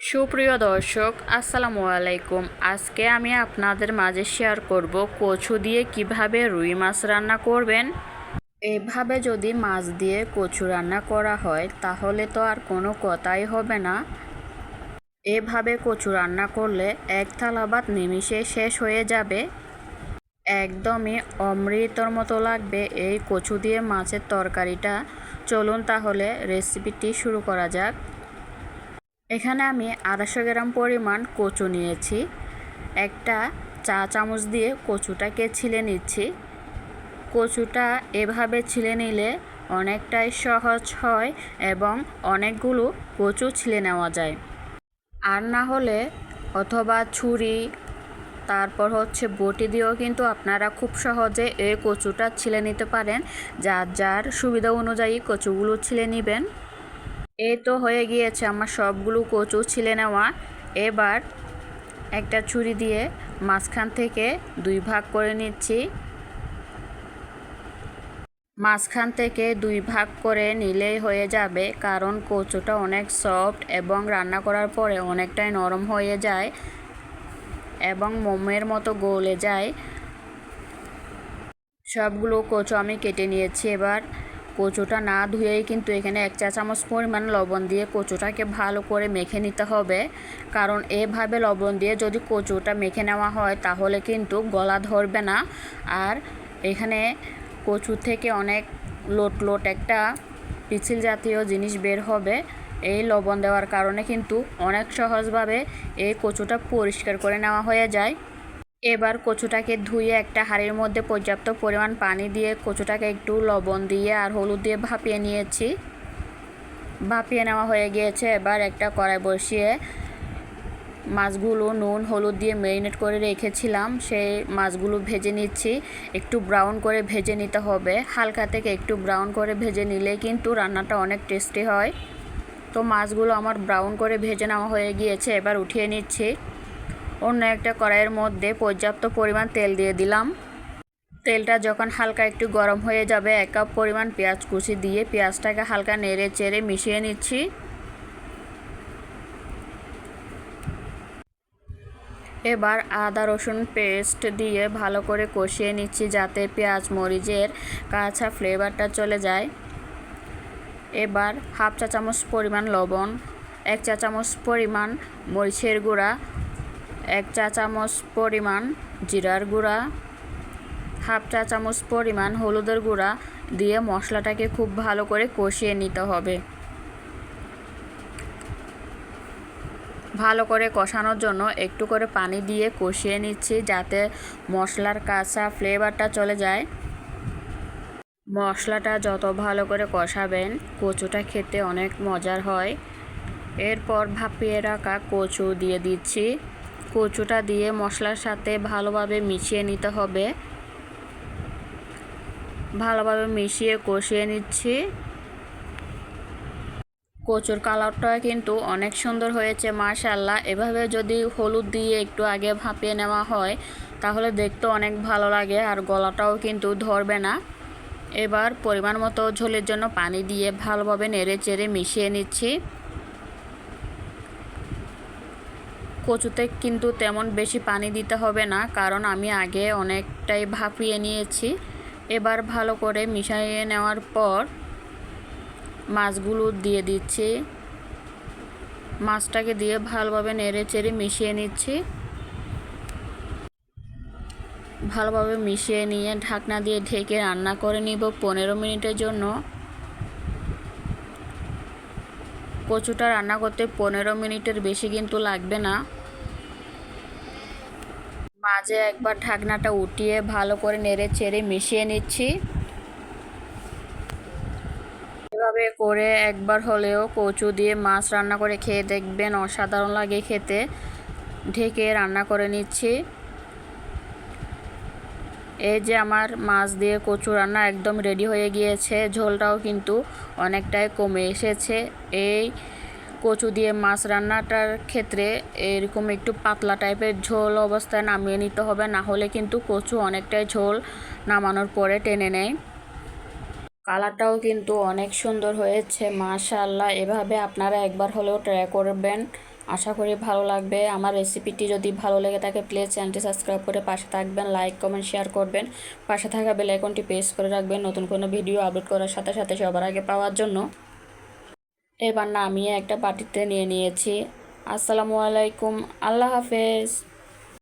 সুপ্রিয় দর্শক, আসসালামু আলাইকুম। আজকে আমি আপনাদের মাঝে শেয়ার করব কচু দিয়ে কীভাবে রুই মাছ রান্না করবেন। এভাবে যদি মাছ দিয়ে কচু রান্না করা হয়, তাহলে তো আর কোনো কথাই হবে না। এভাবে কচু রান্না করলে এক থালা ভাত নিমিষে শেষ হয়ে যাবে। একদমই অমৃতর মতো লাগবে এই কচু দিয়ে মাছের তরকারিটা। চলুন তাহলে রেসিপিটি শুরু করা যাক। এখানে আমি আড়াইশো গ্রাম পরিমাণ কচু নিয়েছি। একটা চা চামচ দিয়ে কচুটাকে ছিলে নিচ্ছি। কচুটা এভাবে ছিলে নিলে অনেকটাই সহজ হয় এবং অনেকগুলো কচু ছিলে নেওয়া যায়। আর না হলে অথবা ছুরি, তারপর হচ্ছে বটি দিয়েও কিন্তু আপনারা খুব সহজে এই কচুটা ছিলে নিতে পারেন। যার যার সুবিধা অনুযায়ী কচুগুলো ছিলে নেবেন। এই তো হয়ে গিয়েছে, আমার সবগুলো কচু ছিলে নেওয়া। এবার একটা ছুরি দিয়ে মাঝখান থেকে দুই ভাগ করে নিচ্ছি। মাঝখান থেকে দুই ভাগ করে নিলেই হয়ে যাবে, কারণ কচুটা অনেক সফট এবং রান্না করার পরে অনেকটাই নরম হয়ে যায় এবং মোমের মতো গলে যায়। সবগুলো কচু আমি কেটে নিয়েছি এবার। কচুটা না ধুয়েই কিন্তু এখানে এক চা চামচ পরিমাণ লবণ দিয়ে কচুটাকে ভালো করে মেখে নিতে হবে। কারণ এভাবে লবণ দিয়ে যদি কচুটা মেখে নেওয়া হয়, তাহলে কিন্তু গলা ধরবে না। আর এখানে কচু থেকে অনেক লোট লোট একটা পিছিল জাতীয় জিনিস বের হবে। এই লবণ দেওয়ার কারণে কিন্তু অনেক সহজভাবে এই কচুটা পরিষ্কার করে নেওয়া হয়ে যায়। এবার কচুটাকে ধুয়ে একটা হাঁড়ির মধ্যে পর্যাপ্ত পরিমাণ পানি দিয়ে কচুটাকে একটু লবণ দিয়ে আর হলুদ দিয়ে ভাপিয়ে নিয়েছি। ভাপিয়ে নেওয়া হয়ে গিয়েছে। এবার একটা কড়াই বসিয়ে মাছগুলো নুন, হলুদ দিয়ে ম্যারিনেট করে রেখেছিলাম। সেই মাছগুলো ভেজে নিচ্ছি। একটু ব্রাউন করে ভেজে নিতে হবে। হালকা থেকে একটু ব্রাউন করে ভেজে নিলে কিন্তু রান্নাটা অনেক টেস্টি হয়। তো মাছগুলো আমার ব্রাউন করে ভেজে নেওয়া হয়ে গিয়েছে। এবার উঠিয়ে নিচ্ছি। অন্য একটা কড়াইয়ের মধ্যে পর্যাপ্ত পরিমাণ তেল দিয়ে দিলাম। তেলটা যখন হালকা একটু গরম হয়ে যাবে, এক কাপ পরিমাণ পেঁয়াজ কুচি দিয়ে পেঁয়াজটাকে হালকা নেড়ে চেড়ে মিশিয়ে নিচ্ছি। এবার আদা, রসুন পেস্ট দিয়ে ভালো করে কষিয়ে নিচ্ছি যাতে পেঁয়াজ মরিচের কাঁচা ফ্লেভারটা চলে যায়। এবার হাফ চা চামচ পরিমাণ লবণ, এক চা চামচ পরিমাণ মরিচের গুঁড়া এক চা চামচ পরিমাণ জিরার গুঁড়া, হাফ চা চামচ পরিমাণ হলুদের গুঁড়া দিয়ে মশলাটাকে খুব ভালো করে কষিয়ে নিতে হবে। ভালো করে কষানোর জন্য একটু করে পানি দিয়ে কষিয়ে নিচ্ছি যাতে মশলার কাঁচা ফ্লেভারটা চলে যায়। মশলাটা যত ভালো করে কষাবেন, কচুটা খেতে অনেক মজার হয়। এরপর ভাপিয়ে রাখা কচু দিয়ে দিচ্ছি। কচুটা দিয়ে মশলার সাথে ভালোভাবে মিশিয়ে নিতে হবে। ভালোভাবে মিশিয়ে কষিয়ে নিচ্ছি। কচুর কালারটা কিন্তু অনেক সুন্দর হয়েছে মাশাল্লাহ এভাবে যদি হলুদ দিয়ে একটু আগে ভাপিয়ে নেওয়া হয়, তাহলে দেখতে অনেক ভালো লাগে আর গলাটাও কিন্তু ধরবে না। এবার পরিমাণ মতো ঝোলের জন্য পানি দিয়ে ভালোভাবে নেড়ে চেড়ে মিশিয়ে নিচ্ছি। কচুতে কিন্তু তেমন বেশি পানি দিতে হবে না, কারণ আমি আগে অনেকটাই ভাপিয়ে নিয়েছি। এবার ভালো করে মিশিয়ে নেওয়ার পর মাছগুলো দিয়ে দিচ্ছি। মাছটাকে দিয়ে ভালোভাবে নেড়ে চেড়ে মিশিয়ে নিচ্ছি। ভালোভাবে মিশিয়ে নিয়ে ঢাকনা দিয়ে ঢেকে রান্না করে নিব পনেরো মিনিটের জন্য। কচুটা রান্না করতে পনেরো মিনিটের বেশি কিন্তু লাগবে না। মাঝে একবার ঢাকনাটা উঠিয়ে ভালো করে নেড়ে চেড়ে মিশিয়ে নিচ্ছি। এভাবে করে একবার হলেও কচু দিয়ে মাছ রান্না করে খেয়ে দেখবেন অসাধারণ লাগে খেতে। ঢেকে রান্না করে নিচ্ছি। এই যে আমার মাছ দিয়ে কচু রান্না একদম রেডি হয়ে গিয়েছে, ঝোলটাও কিন্তু অনেকটাই কমে এসেছে। এই কচু দিয়ে মাছ রান্নাটার ক্ষেত্রে এরকম একটু পাতলা টাইপের ঝোল অবস্থায় নামিয়ে নিতে হবে, না হলে কিন্তু কচু অনেকটাই ঝোল নামানোর পরে টেনে নেয়। কালারটাও কিন্তু অনেক সুন্দর হয়েছে মাশাল্লাহ এভাবে আপনারা একবার হলেও ট্রাই করবেন। আশা করি ভালো লাগবে। আমার রেসিপিটি যদি ভালো লেগে থাকে প্লিজ চ্যানেলটি সাবস্ক্রাইব করে পাশে থাকবেন লাইক কমেন্ট শেয়ার করবেন। পাশে থাকা বেলাইকনটি প্রেস করে রাখবেন নতুন কোনো ভিডিও আপলোড করার সাথে সাথে সবার আগে পাওয়ার জন্য। এবার নামিয়ে একটা বাটিতে নিয়ে নিয়েছি। আসসালামু আলাইকুম আল্লাহ হাফেজ।